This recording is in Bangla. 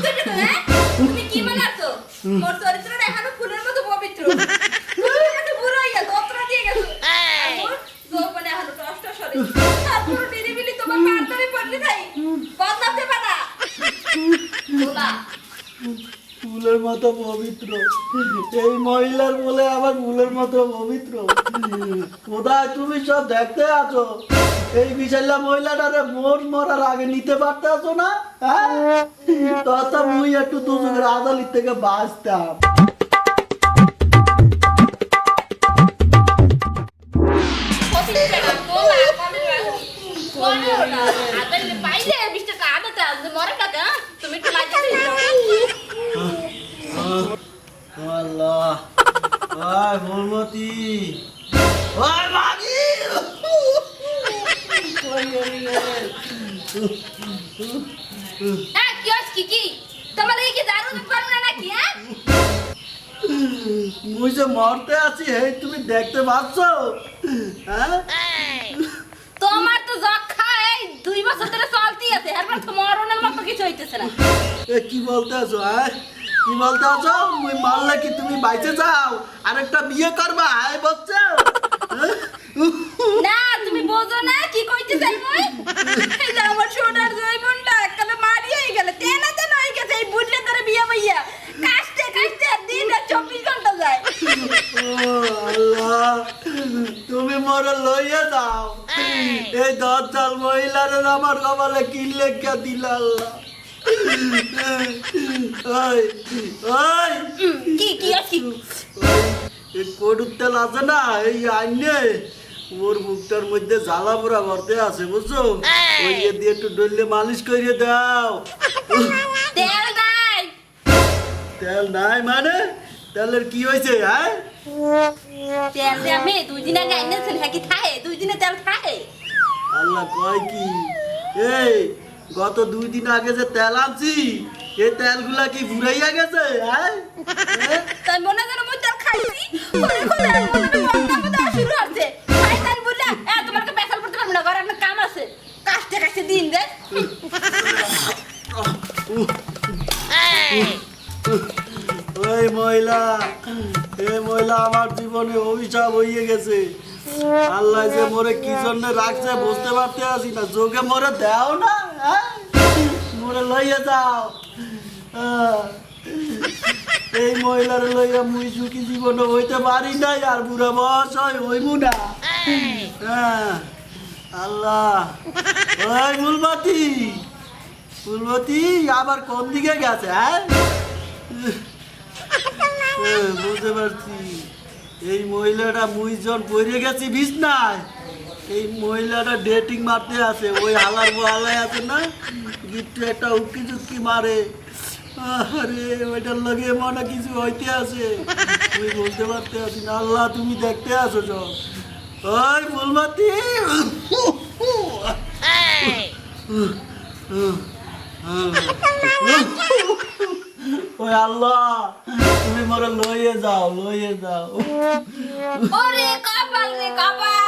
হ্যাঁ? তুমি কি মনে মোর চরিত্রটা এখনও ফুলের মতো পবিত্র। নিরিবিলি তোমার পার ধরে পড়লে তাই। না। তোলা, ফুলের মতো পবিত্র। এই মহিলার বলে আবার ফুলের মতো পবিত্র। কোথায় তুমি সব দেখতে আছো? এই বিশাল্লা মহিলাটারে মোট মরার আগে নিতে পারতে আছো না? হ্যাঁ? তথা মুই একটু দুজনের রাজালির থেকে বাঁচতাম। ওই মাগি ওই রে। হ্যাঁ, কি হচ্ছে, কি, এই কি দারুণ পারো না নাকি, হ্যাঁ? মুই যে মরতে আছি এই তুমি দেখতে পাচ্ছ? হ্যাঁ? তোমার তো যক্ষা এই দুই বছর ধরে চলতেই আছে। এরপর তো মরণের মতো কিছু হইতেছে না। এ কি বলতে আছো হ্যাঁ? কি বলতে আছো মুই মারলে কি তুমি বাইচে যাও? আরেকটা বিয়ে করবা হ্যাঁ হ্যাঁ? না তুমি বোঝো না কি কইতে চাই মই? আমার সোনার এককালে মারিয়েই গেলে তেনা তেনা হয়ে গেছে এই বুঝলে বিয়ে বইয়া কাশতে কাশতে দিন আর চব্বিশ ঘণ্টা যায়। ও আল্লাহ তুমি মরে লইয়া যাও। এই দশ মহিলার আমার কপালে কি লেখা দিল আল্লাহ। ওই ওই কি কি আছে? তেল আছে না এই আইনে। ওর মুখটার মধ্যে জ্বালা পোড়া ভরতে আছে বুঝছ? ওই দিয়ে একটু ডললে মালিশ করিয়ে দাও। তেল নাই। তেল নাই মানে? তেলের কি হয়েছে হ্যাঁ? তেল দে আমি দুই দিন আগে আইনেছেন হ্যাঁ কি খায়? দুই দিনে তেল খায়? আল্লাহ কয় কি? এই গত দুই দিন আগে যে তেল আনছি এই তেলগুলা কি ফুরাইয়া গেছে হ্যাঁ? তাই মনে যেন মই তেল খাইছি। ওরে কোলে মনে মনটা মধ্যে শুরু হচ্ছে। খাই তাই বললে এ তোমাকে পেছাল করতে পারব না ঘরে একটা কাম আছে। কাশতে কাশতে দিন দে। ওই মহিলা এই মহিলা আমার জীবনে অভিশাপ হইয়ে গেছে। আল্লাহ যে মোরে কি জন্য রাখছে বুঝতে পারতে আসি না। যোগে মোরে দেও না? মোরে লইয়া যাও। এই মহিলার লইয়া মুই সুখী জীবনে হইতে পারি নাই, আর বুড়া বয়স হয় হইমু না। আল্লাহ। ওই ফুলমতি ফুলমতি আবার কোন দিকে গেছে হ্যাঁ? বুঝতে পারছি। এই মহিলাটা মুইজন পড়ে গেছি বিছনায় এই মহিলাটা ডেটিং মারতে আছে ওই হালার হালায় আছে না? গিট্টু একটা উকি চুটকি মারে। আরে ওইটার লগে মনে কিছু হইতে আছে তুই বলতে পারতে আছি না। আল্লাহ, তুমি দেখতে আছো সব। ওই ফুলমাতি। ওই আল্লাহ, তুমি মোরে লইয়ে যাও লইয়ে যাও। ওরে কপাল রে কপাল।